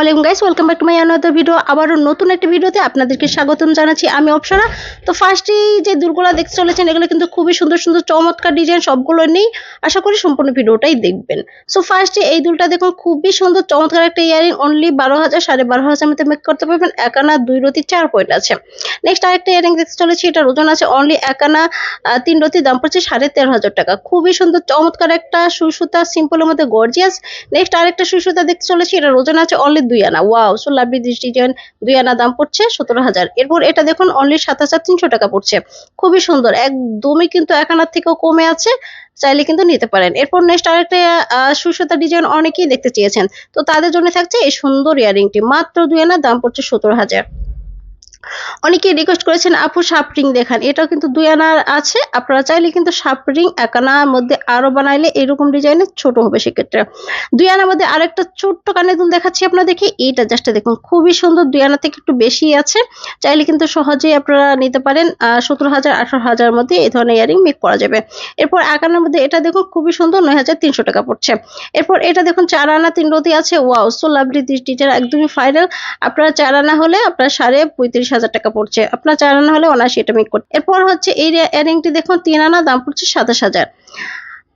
আলাইকুম guys welcome back to my another video আবারও নতুন একটা ভিডিওতে আপনাদেরকে স্বাগতম জানাচ্ছি আমি অপসরা। তো ফার্স্টেই যে দুলগুলো দেখতে চলেছেন, এগুলো কিন্তু খুবই সুন্দর সুন্দর চমৎকার ডিজাইন সবগুলো নেই। আশা করি সম্পূর্ণ ভিডিওটাই দেখবেন। সো ফার্স্টে এই দুলটা দেখুন, খুবই সুন্দর, চমৎকার একটা ইয়ারিং অনলি বারো হাজার, সাড়ে বারো হাজার মধ্যে মেক করতে পারবেন। একানা, দুই রতি, চার পয়েন্ট আছে। নেক্সট আরেকটা ইয়ারিং দেখতে চলেছি, এটার ওজন আছে অনলি একানা তিন রতি, দাম পড়ছে সাড়ে তেরো হাজার টাকা। খুবই সুন্দর, চমৎকার একটা সুসুতা সিম্পলের মধ্যে গর্জিয়াস নেক্সট আরেকটা সুসুতা দেখতে চলেছি, এটার ওজন আছে অনলি দুই আনা। ওয়াও সো লাভলি ডিজাইন দুই আনা দাম পড়ছে সতেরো হাজার। এরপর এটা দেখুন অনলি সাত হাজার তিনশো টাকা পড়ছে। খুবই সুন্দর, একদমই কিন্তু এক আনার থেকেও কমে আছে। চাইলে কিন্তু নিতে পারেন। এরপর নেক্সট আরেকটা সুসুতা ডিজাইন অনেকেই দেখতে চেয়েছেন। তো তাদের জন্য থাকছে এই সুন্দর ইয়ারিংটি মাত্র দুই আনা, দাম পড়ছে সতেরো হাজার। অনেকেই রিকোয়েস্ট করেছেন, আপু, সাপ রিং দেখান। এটাও কিন্তু দুই আনার আছে। আপনারা চাইলে কিন্তু সাপ রিং এক আনার মধ্যে আরও বানাইলে এরকম ডিজাইনের ছোট হবে সেক্ষেত্রে। দুই আনার মধ্যে আরেকটা ছোট্ট কানে দুল দেখাচ্ছি আপনাদেরকে। এইটা জাস্ট দেখুন, খুবই সুন্দর। দুই আনা থেকে একটু বেশি আছে। চাইলে কিন্তু সহজেই আপনারা নিতে পারেন সতেরো হাজার, আঠারো হাজার মধ্যে এই ধরনের ইয়ারিং মেক করা যাবে। এরপর এক আনার মধ্যে এটা দেখুন, খুবই সুন্দর, নয় হাজার তিনশো টাকা পড়ছে। এরপর এটা দেখুন, চার আনা, তিন রতি আছে। Wow so lovely this design একদমই ফাইনাল আপনারা চার আনা হলে আপনার সাড়ে পঁয়ত্রিশ হাজার টাকা পড়ছে। আপনার চার আনা হলে অনায়াসে এটা মেক করতে এরপর হচ্ছে এই ইয়ারিংটি দেখুন, তিন আনা, দাম পড়ছে সাতাশ হাজার।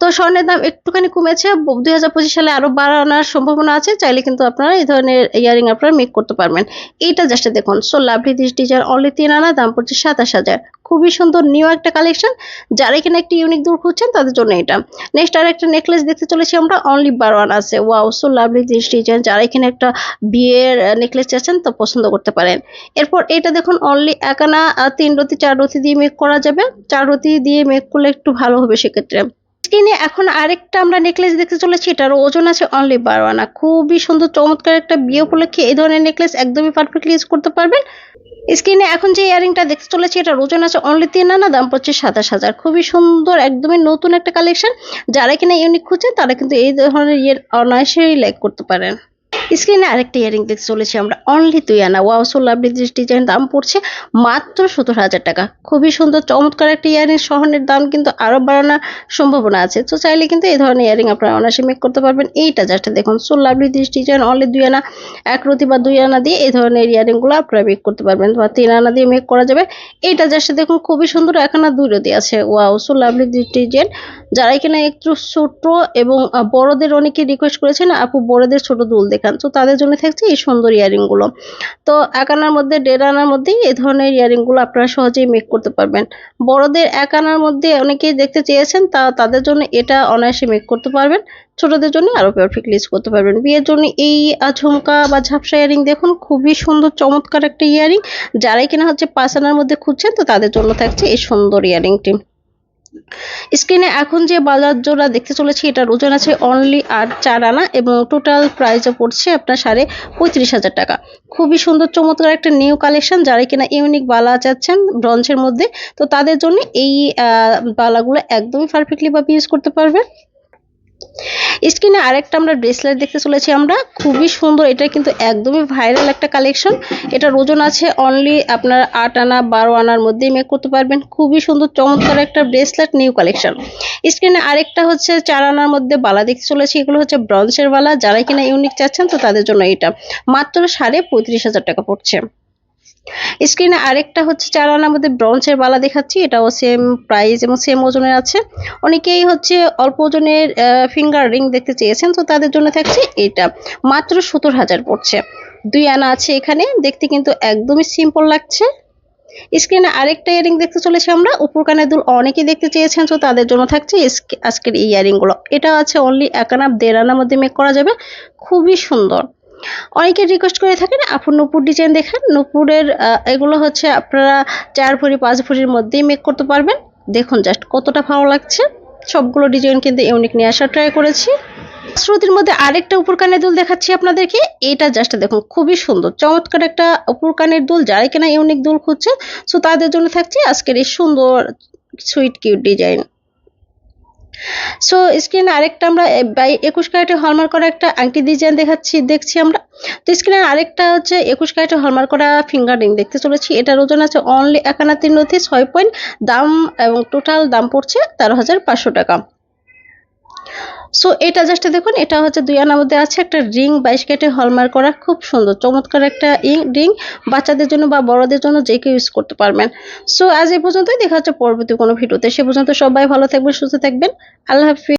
তো স্বর্ণের দাম একটুখানি কমেছে। দুই হাজার পঁচিশ সালে আরও বাড়ানোর সম্ভাবনা আছে। চাইলে কিন্তু আপনারা এই ধরনের ইয়ারিং আপনারা মেক করতে পারবেন। এইটা জাস্ট দেখুন। So lovely this design only তিন আনা, দাম পড়ছে সাতাশ হাজার। খুবই সুন্দর নিউ একটা কালেকশন যারা এখানে একটি ইউনিক দূর খুঁজছেন, তাদের জন্য এটা। নেক্সট আর একটা নেকলেস দেখতে চলেছি আমরা। অনলি বারো আনা আছে। Wow so lovely this design যারা এখানে একটা বিয়ের নেকলেস চাচ্ছেন, তো পছন্দ করতে পারেন। এরপর এটা দেখুন অনলি এক আনা তিন রতি, চার রতি দিয়ে মেক করা যাবে। চার রতি দিয়ে মেক করলে একটু ভালো হবে সেক্ষেত্রে। স্ক্রিনে এখন আরেকটা আমরা নেকলেস দেখতে চলেছি, এটার ওজন আছে অনলি বারো আনা খুবই সুন্দর, চমৎকার একটা বিয়ে উপলক্ষে এই ধরনের নেকলেস একদমই পারফেক্টলি ইউজ করতে পারবেন। স্ক্রিনে এখন যে ইয়ারিংটা দেখতে চলেছি, এটার ওজন আছে অনলি তিন আনা দাম পড়ছে সাতাশ হাজার। খুবই সুন্দর, একদমই নতুন একটা কালেকশন যারা কিনা ইউনিক খুঁজছেন, তারা কিন্তু এই ধরনের ইয়ের অনায়াসেই লাইক করতে পারেন। স্ক্রিনে আরেকটা ইয়ারিং দেখতে চলেছি আমরা। অনলি দুই আনা। ওয়াও সো লাভলি ডিজাইন দাম পড়ছে মাত্র সত্তর হাজার টাকা। খুবই সুন্দর, চমৎকার একটা ইয়ারিং শহরের দাম কিন্তু আরও বাড়ানোর সম্ভাবনা আছে। তো চাইলে কিন্তু এই ধরনের ইয়ারিং আপনারা অনায়াসে মেক করতে পারবেন। এইটা জাস্ট দেখুন সো লাভলি ডিজাইন অনলি দুই আনা, এক রতি বা দুই আনা দিয়ে এই ধরনের ইয়ারিংগুলো আপনারা মেক করতে পারবেন বা তিন আনা দিয়ে মেক করা যাবে। এইটা জাস্ট দেখুন, খুবই সুন্দর, এক আনা দুই রতি আছে। ওয়াও সো লাভলি ডিজাইন যারা এখানে একটু ছোট এবং বড়দের অনেকে রিকোয়েস্ট করেছেন, আপু বড়দের ছোট দুল দেখান। তো তাদের জন্য থাকছে এই সুন্দর ইয়ারিংগুলো তো এক আনার মধ্যে দেড় আনার মধ্যেই এই ধরনের ইয়ারিংগুলো আপনারা সহজেই মেক করতে পারবেন। বড়দের এক আনার মধ্যে অনেকেই দেখতে চেয়েছেন তা তাদের জন্য এটা অনায়াসে মেক করতে পারবেন। ছোটদের জন্য আরও পারফেক্টলি ইউজ করতে পারবেন। বিয়ের জন্য এই আহ, ঝুমকা বা ঝাপসা ইয়ারিং দেখুন খুবই সুন্দর চমৎকার একটা ইয়ারিং। যারাই কিনা হচ্ছে পাঁচ আনার মধ্যে খুঁজছেন তো তাদের জন্য থাকছে এই সুন্দর ইয়ারিংটি। স্ক্রিনে এখন যে বাজার জোড়া দেখতে চলেছি, এটার ওজন আছে অনলি আর চার আনা এবং টোটাল প্রাইসও পড়ছে আপনার সাড়ে পঁয়ত্রিশ হাজার টাকা। খুবই সুন্দর, চমৎকার একটা নিউ কালেকশন যারা কিনা ইউনিক বালা চাচ্ছেন ব্রঞ্চের মধ্যে, তো তাদের জন্য এই বালাগুলো একদমই পারফেক্টলি ভাবে ইউজ করতে পারবেন। স্ক্রিনে আরেকটা আমরা ব্রেসলেট দেখতে চলেছি আমরা। খুবই সুন্দর, এটা কিন্তু একদমই ভাইরাল একটা কালেকশন এটার ওজন আছে অনলি আপনার আট আনা, বারো আনার মধ্যেই মেক করতে পারবেন। খুবই সুন্দর, চমৎকার একটা ব্রেসলেট নিউ কালেকশন স্ক্রিনে আরেকটা হচ্ছে চার আনার মধ্যে বালা দেখতে চলেছি, এগুলো হচ্ছে ব্রঞ্জের বালা। যারা কিনা ইউনিক চাচ্ছেন তো তাদের জন্য এটা। মাত্র সাড়ে পঁয়ত্রিশ হাজার টাকা পড়ছে। স্ক্রিনে আরেকটা হচ্ছে চার আনার মধ্যে ব্রঞ্জের বালা দেখাচ্ছি, এটাও সেম প্রাইস এবং সেম ওজনের আছে। অনেকেই হচ্ছে অল্প ওজনের ফিঙ্গার রিং দেখতে চেয়েছেন, তো তাদের জন্য থাকছে এটা। মাত্র সত্তর হাজার পড়ছে। দুই আনা আছে এখানে, দেখতে কিন্তু একদমই সিম্পল লাগছে। স্ক্রিনে আরেকটা ইয়ারিং দেখতে চলেছি আমরা, উপর কানের দুল অনেকেই দেখতে চেয়েছেন, তো তাদের জন্য থাকছে আজকের এই ইয়ারিংগুলো। এটা আছে অনলি এক আনা, দেড় আনার মধ্যে মেক করা যাবে। খুবই সুন্দর। অনেকে রিকোয়েস্ট করে থাকেন, আপু নূপুর ডিজাইন দেখান। নূপুরের এগুলো হচ্ছে আপনারা চার ভরি পাঁচ ভরির মধ্যেই মেক করতে পারবেন। দেখুন জাস্ট কতটা ভালো লাগছে। সবগুলো ডিজাইন কিন্তু ইউনিক নিয়ে আসার ট্রাই করেছি। শ্রুতির মধ্যে আরেকটা উপর কানের দুল দেখাচ্ছি আপনাদেরকে। এটা জাস্ট দেখুন, খুবই সুন্দর, চমৎকার একটা উপর কানের দুল। যারাই কিনা ইউনিক দুল খুঁজছে সো তাদের জন্য থাকছে আজকের এই সুন্দর সুইট কিউট ডিজাইন সো স্ক্রিনে আরেকটা আমরা বাই একুশ ক্যারেটে হলমার্ক করা একটা আংটি ডিজাইন দেখাচ্ছি, দেখছি আমরা। তো স্ক্রিনে আরেকটা হচ্ছে একুশ ক্যারেটে হলমার্ক করা ফিঙ্গার রিং দেখতে চলেছি। এটার ওজন আছে অনলি একানা তিন নথি, ছয় পয়েন্ট দাম এবং টোটাল দাম পড়ছে তেরো হাজার পাঁচশো টাকা। সো এটা জাস্ট দেখুন, এটা হচ্ছে দুই আনার মধ্যে আছে একটা রিং বাইশ কেটে হলমার্ক করা, খুব সুন্দর, চমৎকার একটা ইং, রিং বাচ্চাদের জন্য বা বড়দের জন্য যে কেউ ইউজ করতে পারবেন। সো আজ এই পর্যন্তই, দেখা হচ্ছে পরবর্তী কোনো ভিডিওতে। সে পর্যন্ত সবাই ভালো থাকবেন, সুস্থ থাকবেন। আল্লাহ হাফিজ।